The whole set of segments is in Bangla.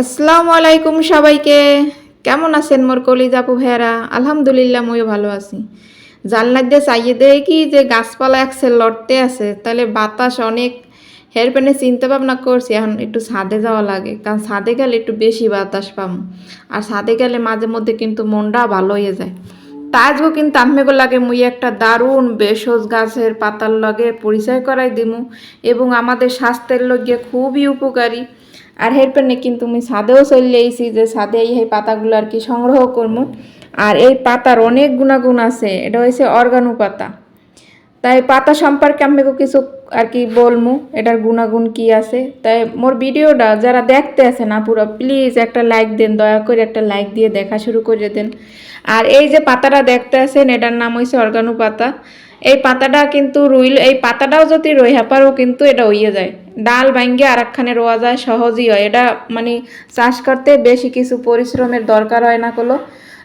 আসসালামু আলাইকুম সবাইকে। কেমন আছেন মোর কলিজ আপু ভাইয়ারা? আলহামদুলিল্লাহ, মইও ভালো আছি। জানলার দিয়ে চাইয়ে দেয় কি যে গাছপালা একসে লড়তে আছে, তাহলে বাতাস অনেক হের পেনে চিন্তা ভাবনা করছি, এখন একটু ছাদে যাওয়া লাগে, কারণ ছাদে গেলে একটু বেশি বাতাস পাম আর ছাদে গেলে মাঝে মধ্যে কিন্তু মনটা ভালো হয়ে যায়। তা আজও কিন্তু আম্মেগো লাগে মুই একটা দারুণ ভেষজ গাছের পাতার লগে পরিচয় করাই দিমু, এবং আমাদের স্বাস্থ্যের লগে খুবই উপকারী। আর হেরপেনে কিন্তু আমি ছাদেও চলে আইছি যে ছাদে এই পাতাগুলো আর কি সংগ্রহ করব আর এই পাতার অনেক গুণাগুণ আছে, এটা হয়েছে অর্গানু পাতা। তাই পাতা সম্পর্কে আমি কিছু আর কি বলমু, এটার গুণাগুণ কি আছে? তাই মোর ভিডিওটা যারা দেখতে আছে না পুরো প্লিজ একটা লাইক দেন, দয়া করে একটা লাইক দিয়ে দেখা শুরু করে দেন। আর এই যে পাতাটা দেখতে আছেন, এটার নাম হয়েছে অর্গানু পাতা। এই পাতাটা কিন্তু রুইল, এই পাতাটাও যদি রইহা পারও কিন্তু এটা হইয়ে যায়। ডাল ভাঙ্গে আর একখানে রোয়া যায়, সহজই হয়। এটা মানে চাষ করতে বেশি কিছু পরিশ্রমের দরকার হয় না কলো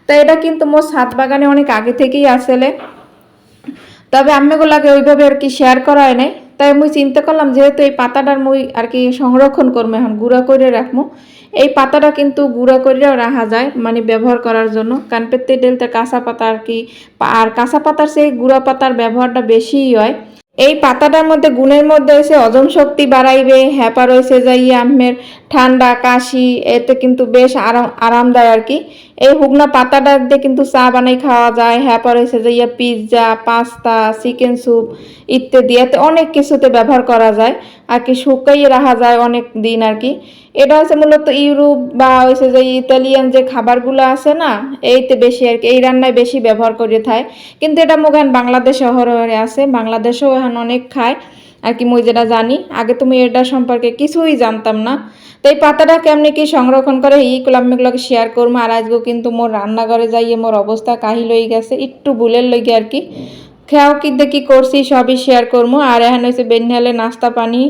তাই এটা কিন্তু মোর ছাদ বাগানে অনেক আগে থেকেই আসলে। তবে আম্মেগুলাকে ওইভাবে আর কি শেয়ার করা হয় নাই। তাই মুই চিন্তা করলাম, যেহেতু এই পাতাটার মুই আর কি সংরক্ষণ করব এখন গুঁড়া করে রাখব এই পাতাটা কিন্তু গুঁড়া করেও রাখা যায় মানে ব্যবহার করার জন্য। কারণ পেতে ডেলতে কাঁচা পাতা আর কি, আর কাঁচা পাতার সেই গুঁড়া পাতার ব্যবহারটা বেশিই হয়। এই পাতাটার মধ্যে গুণের মধ্যে এসে হজম শক্তি বাড়াইবে হ্যাপা রয়েছে যাইয়া আমের ঠান্ডা, কাশি, এতে কিন্তু বেশ আরাম আরামদায় আর কি। এই হুগনা পাতাটা দিয়ে কিন্তু চা বানাই খাওয়া যায় হ্যাপা রয়েছে যে ইয়া পিৎজা, পাস্তা, চিকেন স্যুপ ইত্যাদি, এতে অনেক কিছুতে ব্যবহার করা যায় আর কি, শুকাইয়ে রাখা যায় অনেক দিন আর কি। এটা হচ্ছে মূলত ইউরোপ বা হচ্ছে যে ইতালিয়ান যে খাবারগুলো আছে না, এইতে বেশি আর কি, এই রান্নায় বেশি ব্যবহার করে থাকে কিন্তু এটা মোগান বাংলাদেশ শহরে আছে, বাংলাদেশেও এখন অনেক খায়। আর কি মই যেটা জানি, আগে তুমি এটা সম্পর্কে কিছুই জানতাম না। তো এই পাতাটা কেমনি কি সংরক্ষণ করে, এই কলামিগুলোকে শেয়ার করব? আর আজকেও কিন্তু মোর রান্নাঘরে যাইয়ে মোর অবস্থা কাহিল হয়ে গেছে, একটু ভুলের লইগে আর কি। খেয়াও কি দেখি করছি, সবই শেয়ার করব আর এখন হয়েছে বেনহালে নাস্তা পানি।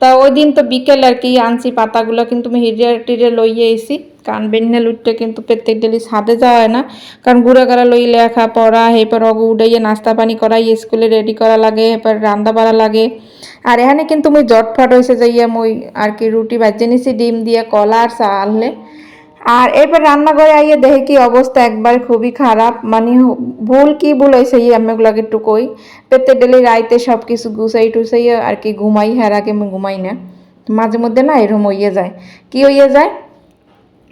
তা ওই দিন তো বিকেল আর কি আনছি পাতাগুলো, কিন্তু আমি হিরিয়া টিরে লইয়ে এসি কারণ বেনহাল উঠতে কিন্তু প্রত্যেক ডেলি ছাদে যাওয়া হয় না। কারণ গুড়া গাড়া লই লেখা পড়া এরপর অগু উঠাইয়ে নাস্তা পানি করাই, স্কুলে রেডি করা লাগে এরপর রান্না বাড়া লাগে। আর এখানে কিন্তু মুই জটফট হয়েছে যাইয়া মুই আর কি রুটি বাজে নিছি, ডিম দিয়ে, কলা আর চা আনলে আর এরপর রান্নাঘরে আইয়ে দেখে কি অবস্থা, একবার খুবই খারাপ। মানে ভুল কি ভুল হয়েছে এই একটু কই। পেতে ডেলি রাইতে সব কিছু গুছাই টুসাই আর কি ঘুমাই আগে আমি ঘুমাই না। মাঝে মধ্যে না এরম হইয়ে যায়। কি হইয়ে যায়?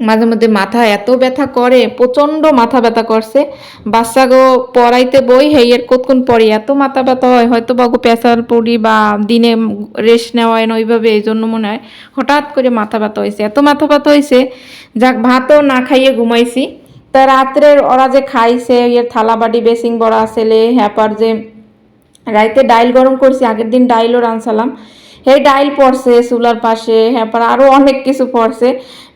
মাঝে মধ্যে মাথা এত ব্যথা করে, প্রচণ্ড মাথা ব্যথা করছে। বাচ্চা গো পড়াইতে বই হেইয়ের কতক্ষণ পরে এত মাথা ব্যথা হয় হয়তো বা গো প্রেসার পড়ি বা দিনে রেস্ট নেওয়া হয় না, ওইভাবে এই জন্য মনে হয়। হঠাৎ করে মাথা ব্যথা হয়েছে এত মাথা ব্যথা হয়েছে যাক, ভাতও না খাইয়ে ঘুমাইছি। তা রাত্রে ওরা যে খাইছে ইয়ের থালা বাটি বেসিং বড়া ছেলে হ্যাপার যে, রাইতে ডাইল গরম করছি, আগের দিন ডাইলও রানসালাম সেই ডাইল পড়ছে, চুলার পাশে হ্যাঁ আরও অনেক কিছু পড়ছে।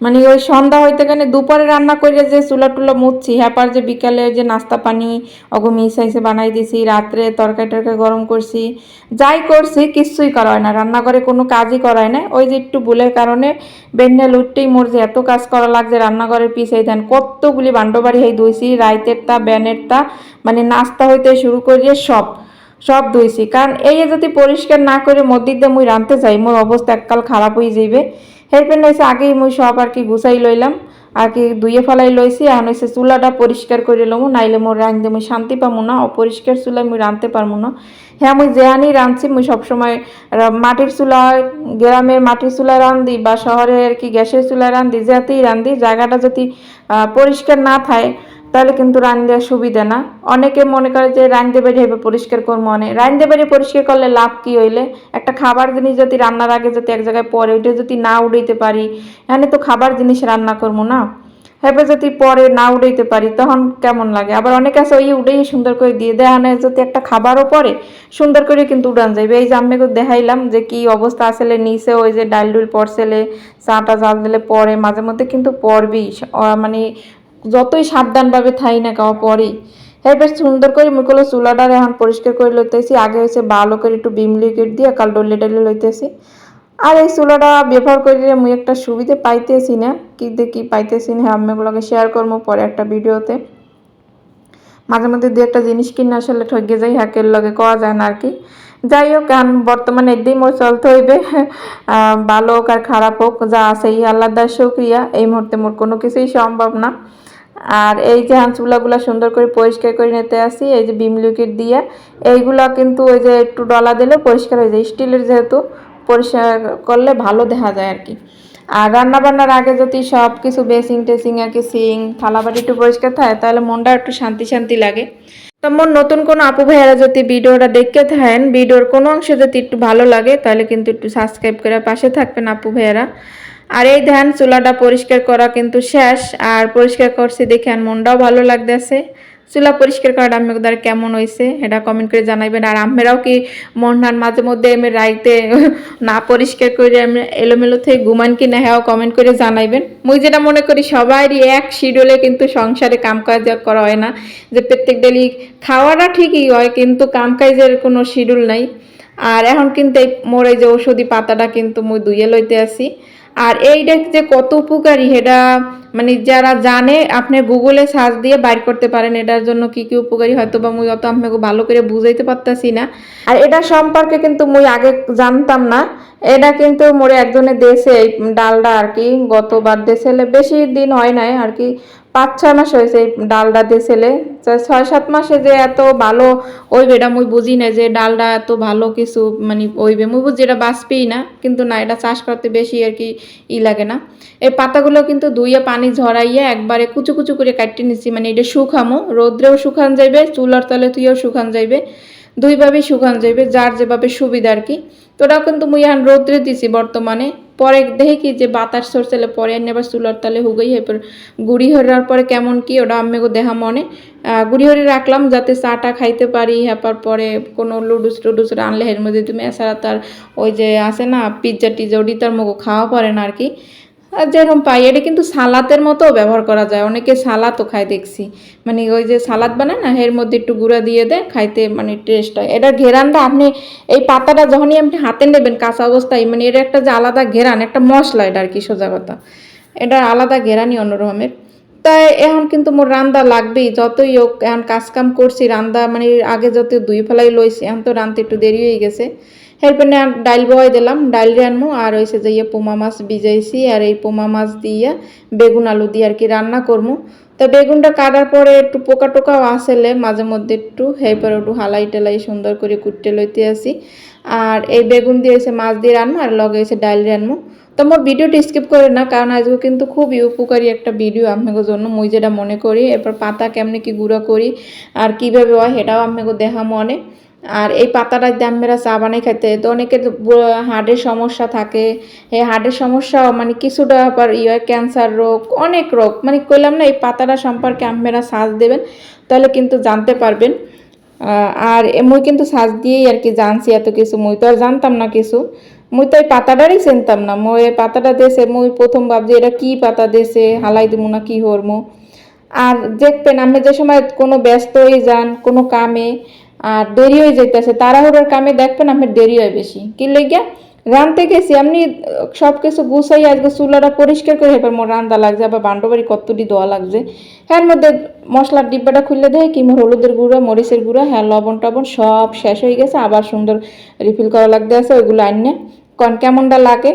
মানে ওই সন্ধ্যা হইতে গেলে দুপুরে রান্না করে যে চুলা টুলা মুছছি হ্যাপার যে বিকালে যে নাস্তা পানি অগো মিশাইছে বানাই দিছি, রাত্রে তরকারি টরকারি গরম করছি, যাই করছি কিচ্ছুই করা হয় না, রান্নাঘরে কোনো কাজই করায় না। ওই যে একটু ভুলের কারণে বেন্ডেল উঠতেই মোর যে এত কাজ করা লাগছে, রান্নাঘরের পিছিয়ে দেন কতগুলি বান্ডবাড়ি হয়ে ধুইছি রাইতের তা ব্যানের তা মানে নাস্তা হইতে শুরু করিয়ে সব। সব ধুইছি। কারণ এই যদি পরিষ্কার না করে মধ্যে দিয়ে মুই রাঁধতে চাই মোর অবস্থা এককাল খারাপ হয়ে যাইবে। হেরপেন হয়েছে আগেই মুই সব আর কি গুছাই লইলাম, আর কি ধুয়ে ফেলাই লইছি। এখন হয়েছে চুলাটা পরিষ্কার করে লমু, নাইলে মোর রাঁধতে মুই শান্তি পামু না, অপরিষ্কার চুলায় মুই রাঁধতে পারব না। হ্যাঁ মুই যেহানি রাঁধছি, মুই সবসময় মাটির চুলায়, গ্রামের মাটির চুলায় রান্ধি বা শহরে আর কি গ্যাসের চুলায় রান্ধি যেতেই রান্ধি জায়গাটা যদি পরিষ্কার না থাকে তাহলে কিন্তু রান দেওয়ার সুবিধা না। অনেকে মনে করে যে রান্ধতে বেড়ে হেবে পরিষ্কার করব অনেক। রান্ধতে বেড়ে পরিষ্কার করলে লাভ কি হইলে? একটা খাবার জিনিস যদি রান্নার আগে যদি এক জায়গায় পরে ওইটা যদি না উড়াইতে পারি, এখানে তো খাবার জিনিস রান্না করব না। হেবে যদি পরে না উড়াইতে পারি, তখন কেমন লাগে? আবার অনেক আছে ওই উড়েই সুন্দর করে দিয়ে দেয় আনে যদি একটা খাবারও পরে সুন্দর করে কিন্তু উড়ান যাইবে এই যে আমি দেখাইলাম যে কি অবস্থা আসলে নিচে, ওই যে ডাল ডুল পড়ছেলে, চাটা জাল দিলে পরে মাঝে মধ্যে কিন্তু পড়বি মানে যতই সাবধানভাবে থাই না খাওয়া পরেই এবার সুন্দর করে মুখগুলো চুলাটা এখন পরিষ্কার করে লইতেছি। আগে হয়েছে ভালো করে একটু বিম লিকুইড দিয়ে, কাল ডলে ডলে লইতেছি। আর এই চুলাটা ব্যবহার করে মুই একটা সুবিধে পাইতেছি না। কি দেখি পাইতেছি না আমি এগুলোকে শেয়ার করব পরে একটা ভিডিওতে। মাঝে মধ্যে দু একটা জিনিস কিনে আসলে ঠগে যাই, হ্যাকের লগে করা যায় না আর কি। যাই হোক, এখন বর্তমানে একদিন মোর চলতে হইবে। ভালো হোক আর খারাপ হোক, যা আছে, এই আল্লাহর শুক্রিয়া। এই মুহূর্তে মোর কোনো কিছুই সম্ভব না। আর এই যে হাঁসগুলাগুলো সুন্দর করে পরিষ্কার করে নিতে আসি, এই যে বিম লিকুইড দিয়ে। এইগুলা কিন্তু ওই যে একটু ডলা দিলে পরিষ্কার হয়ে যায়। স্টিলের যেহেতু পরিষ্কার করলে ভালো দেখা যায় আর কি। আর রান্না বান্নার আগে যদি সব কিছু বেসিং টেসিং আর কি সিং থালাবাটি একটু পরিষ্কার থাকে, তাহলে মনটা একটু শান্তি শান্তি লাগে। তো তেমন নতুন কোনো আপু ভাইয়ারা যদি ভিডিওটা দেখতে থাকেন, ভিডিওর কোনো অংশ যদি একটু ভালো লাগে, তাহলে কিন্তু একটু সাবস্ক্রাইব করে পাশে থাকবেন আপু ভাইয়ারা। আর এই ধ্যান চুলাটা পরিষ্কার করা কিন্তু শেষ, আর পরিষ্কার করছি দেখে আর মনটাও ভালো লাগতেছে। চুলা পরিষ্কার করাটা দ্বারা কেমন হয়েছে এটা কমেন্ট করে জানাইবেন। আর আমেরাও কি মনটার মাঝে মধ্যে আমি রাইতে না পরিষ্কার করে এলোমেলো থেকে ঘুমান কি না হ্যাঁ কমেন্ট করে জানাইবেন। মুই যেটা মনে করি সবারই এক শিডিউলে কিন্তু সংসারে কাম কাজ করা হয় না, যে প্রত্যেক ডেলি খাওয়াটা ঠিকই হয় কিন্তু কাম কাজের কোনো শিডিউল নাই। আর এখন কিন্তু এই মোর এই যে ঔষধি পাতাটা কিন্তু মুই দুইয়ে লইতে আসি। আর এইটা যে কত উপকারী এটা মানে যারা জানে, আপনি গুগলে সার্চ দিয়ে বাইর করতে পারেন এটার জন্য কি কি উপকারী হয়তো বা মুই অত আপনাকে ভালো করে বুঝাইতে পারতাছি না। আর এটা সম্পর্কে কিন্তু মুই আগে জানতাম না। এটা কিন্তু মোরে একজনের দেশে এই ডালটা আর কি, গতবার দেশে বেশি দিন হয় নাই আর কি পাঁচ ছয় মাস হয়েছে এই ডালটা দিয়েছিলে ছয় সাত মাসে যে এত ভালো ওইবে এটা মুই বুঝি না যে ডালটা এত ভালো কিছু মানে ওইবে। মুই বুঝি এটা বাঁচবেই না, কিন্তু না, এটা চাষ করতে বেশি আর কি ই লাগে না। এই পাতাগুলো কিন্তু ধুইয়ে পানি ঝরাইয়া একবারে কুচু কুচু করে কাটিয়ে নিচ্ছি মানে এটা শুকামো, রোদ্রেও শুকান যাইবে, চুলার তলে তুইও শুকান যাইবে দুইভাবে শুকান যাইবে, যার যেভাবে সুবিধা আর কি। তো ওটাও কিন্তু মুই এখন রোদ্রে দিছি বর্তমানে। পরে দেখে কি যে বাতাস সরছেলে পরে নেবার চুলার তালে হুগই এরপর গুড়ি হরার পরে কেমন কি ওটা আম্মেগো দেহা মনে। গুড়ি হরে রাখলাম যাতে চাটা খাইতে পারি হ্যাপার পরে কোনো লুডুস টুডুস রানলে হের মধ্যে তুমি এছাড়া তার ওই যে আছে না পিৎজা টিজা ওটি তার মগো খাওয়া পারে না আর কি। যেরকম পাই, এটা কিন্তু সালাতের মতো ব্যবহার করা যায়। অনেকে সালাদও খায়, দেখছি। মানে ওই যে সালাদ বানায় না, এর মধ্যে একটু গুঁড়া দিয়ে দেয়, খাইতে মানে টেস্ট হয়। এটা ঘেরানটা আপনি এই পাতাটা যখনই আপনি হাতে নেবেন, কাঁচা অবস্থায় মানে এটা একটা যে আলাদা ঘেরান, একটা মশলা এটা আর কি, সোজা কথা। এটা আলাদা ঘেরানি অন্যরকমের। তাই এখন কিন্তু মোর রান্দা লাগবেই। যতই হোক, এখন কাজ কাম করছি, রান্দা মানে আগে যত দুই ফেলাই লইছি, এখন তো রান্তে একটু দেরি হয়ে গেছে। এরপরে ডাইল বহাই দিলাম, ডাইল রান্নু আর হয়েছে যে ইয়ে পোমা মাছ ভিজাইছি, আর এই পোমা মাছ দিয়ে বেগুন আলু দিয়ে আর কি রান্না করব তা বেগুনটা কাটার পরে একটু পোকা টোকাও আসলে মাঝে মধ্যে একটু এরপরে একটু হালাই টালাই সুন্দর করে কুটতে লইতে আসি। আর এই বেগুন দিয়ে এসে মাছ দিয়ে রান্না আর লগে এসে ডাইল রান্নু তো মোর ভিডিওটি স্কিপ করে না, কারণ আজকে কিন্তু খুবই উপকারী একটা ভিডিও আপনাদের জন্য। মুই যেটা মনে করি, এরপর পাতা কেমনে কি গুঁড়া করি আর কীভাবে হয় সেটাও আপনাকে দেখা মনে আর এই পাতাটা আমরা চা বানাই খাইতে, তো অনেকের হার্টের সমস্যা থাকে। এই হার্টের সমস্যা মানে কিছুটা আবার ইয়ে ক্যান্সার রোগ, অনেক রোগ। মানে কইলাম না, এই পাতাটা সম্পর্কে আপনারা সাজ দেবেন, তাহলে কিন্তু জানতে পারবেন। আর মুই কিন্তু সাজ দিয়েই আর কি জানছি এত কিছু। মুই তো আর জানতাম না কিছু। মুই তো এই পাতাটারই চিনতাম না। মই এই পাতাটা দেশে মুই প্রথম ভাবছি এটা কি পাতা দেশে হালাই দিব না কি হরমো আর দেখবেন আপনি যে সময় কোনো ব্যস্ত হয়ে যান, কোনো কামে আর দেরি হয়ে যাইতেছে। তাড়াহুড়োর কামে দেখবেন আপনার দেরি হয় বেশি। কি লেগিয়া? রানতে গেছি আপনি সব কিছু গুছাই আজকে চুলাটা পরিষ্কার করে এবার মোর রান্দা লাগছে, আবার বান্ডবাড়ি কতটি দোয়া লাগছে। হ্যাঁ মধ্যে মশলার ডিব্বাটা খুললে দেয় কি মোর হলুদের গুঁড়া, মরিচের গুঁড়া হ্যাঁ লবণ টবণ সব শেষ হয়ে গেছে, আবার সুন্দর রিফিল করা লাগতে আছে, ওইগুলো আনিয়ে কন কেমনটা লাগে?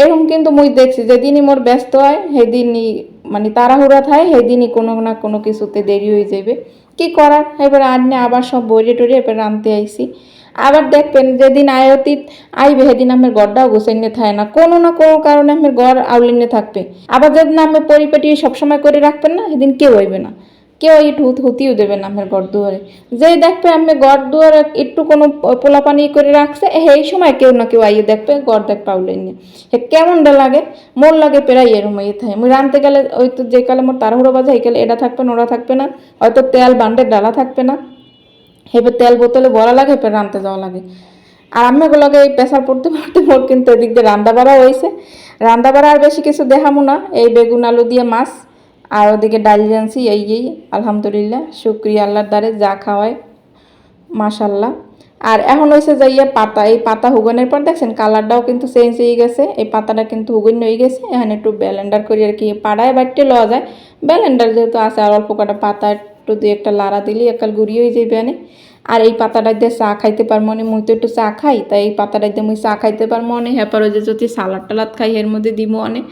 এরকম কিন্তু মুই দেখছি, যেদিনই মোর ব্যস্ত হয়, সেদিনই মানে তাড়াহুড়া থাকে সেদিনই কোনো না কোনো কিছুতে দেরি হয়ে যাবে কি করার? এবার আনলে আবার সব বইরে টরে এবার রানতে আইসি আবার দেখবেন যেদিন আয়তীত আইবে, সেদিন আমার গড়টাও গোছাইনে থাকে না। কোনো না কোনো কারণে আমার গড় আউলিনে থাকবে। আবার যেদিন আমি পরিপাটি সবসময় করে রাখবেন না, সেদিন কেউ হইবে না। কেউ একটু হুতিও দেবে না আমার ঘর দুয়ারে। যেই দেখবে আমি ঘর দুয়ারে একটু কোনো পোলা পানি করে রাখছে এই সময় কেউ না কেউ আইয়ে দেখবে, ঘর দেখ পাউলে নিয়ে। হে, কেমনটা লাগে? মোর লাগে প্রায় এরম ইয়ে থাকে। মুই রানতে গেলে ওই তো যে কালে মোর তাড়াহুড়ো বাজে, এই কালে এটা থাকবে না, ওরা থাকবে না, হয়তো তেল বান্ডের ডালা থাকবে না। হেবে তেল বোতলে ভরা লাগে হেপে রানতে যাওয়া লাগে। আর আমি ওগুলোকে এই প্রেসার পড়তে পড়তে মোর কিন্তু এদিক দিয়ে রান্না বাড়া হয়েছে রান্না বাড়া আর বেশি কিছু দেখামো না। এই বেগুন আলু দিয়ে মাছ আর ওদিকে ডাল এই এই, আলহামদুলিল্লাহ, শুক্রিয়া আল্লাহর দ্বারে যা খাওয়ায় মাশাল্লাহ আর এখন হয়েছে যে ইয়ে পাতা, এই পাতা হুগনের পর দেখছেন কালারটাও কিন্তু চেঞ্জ হয়ে গেছে, এই পাতাটা কিন্তু হুগন হয়ে গেছে, এখানে একটু ব্যালেন্ডার করি আর কি, পাড়ায় বাড়িতে লওয়া যায়। ব্যালেন্ডার যেহেতু আছে, আর অল্প কটা পাতা একটু দুই একটা লাড়া দিলি একাল গুড়ি হয়ে যাবে আর এই পাতাটা দিয়ে চা খাইতে পার মনে, মুই তো একটু চা খাই, তাই এই পাতাটা দিয়ে মুই চা খাইতে পার মনে। হ্যাপার ওই যে যদি সালাদ টালাদ খাই এর মধ্যে দিব অনেক।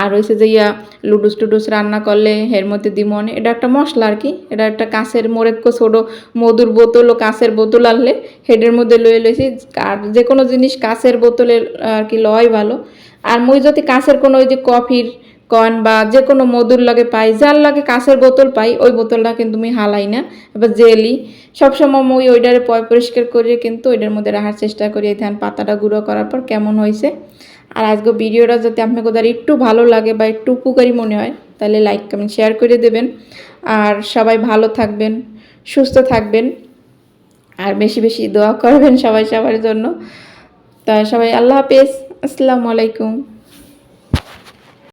আর হয়েছে যে ইয়া লুডুস টুডুস রান্না করলে এর মধ্যে দিব অনেক। এটা একটা মশলা আর কি, এটা একটা কাঁচের মোরেক্কো ছোটো মধুর বোতল ও কাঁচের বোতল আনলে হেডের মধ্যে লয়ে লইছি। আর যে কোনো জিনিস কাঁচের বোতলে আর কি লয় ভালো। আর মুই যদি কাঁচের কোনো ওই যে কফির কন বা যে কোনো মধুর লাগে পাই, যার লাগে কাঁচের বোতল পাই, ওই বোতলটা কিন্তু আমি হালাই না। এবার জেলি, সবসময় মই ওইটারে পয় পরিষ্কার করে কিন্তু ওইটার মধ্যে রাখার চেষ্টা করি। এই পাতাটা গুঁড়ো করার পর কেমন হয়েছে? আর আজকে ভিডিওটা যদি আপনাকে কোথাও একটু ভালো লাগে বা একটু উপকারী মনে হয়, তাহলে লাইক কমেন্ট শেয়ার করে দেবেন। আর সবাই ভালো থাকবেন, সুস্থ থাকবেন, আর বেশি বেশি দোয়া করবেন সবাই সবার জন্য। তা সবাই আল্লাহ হাফেজ। আসসালামু আলাইকুম।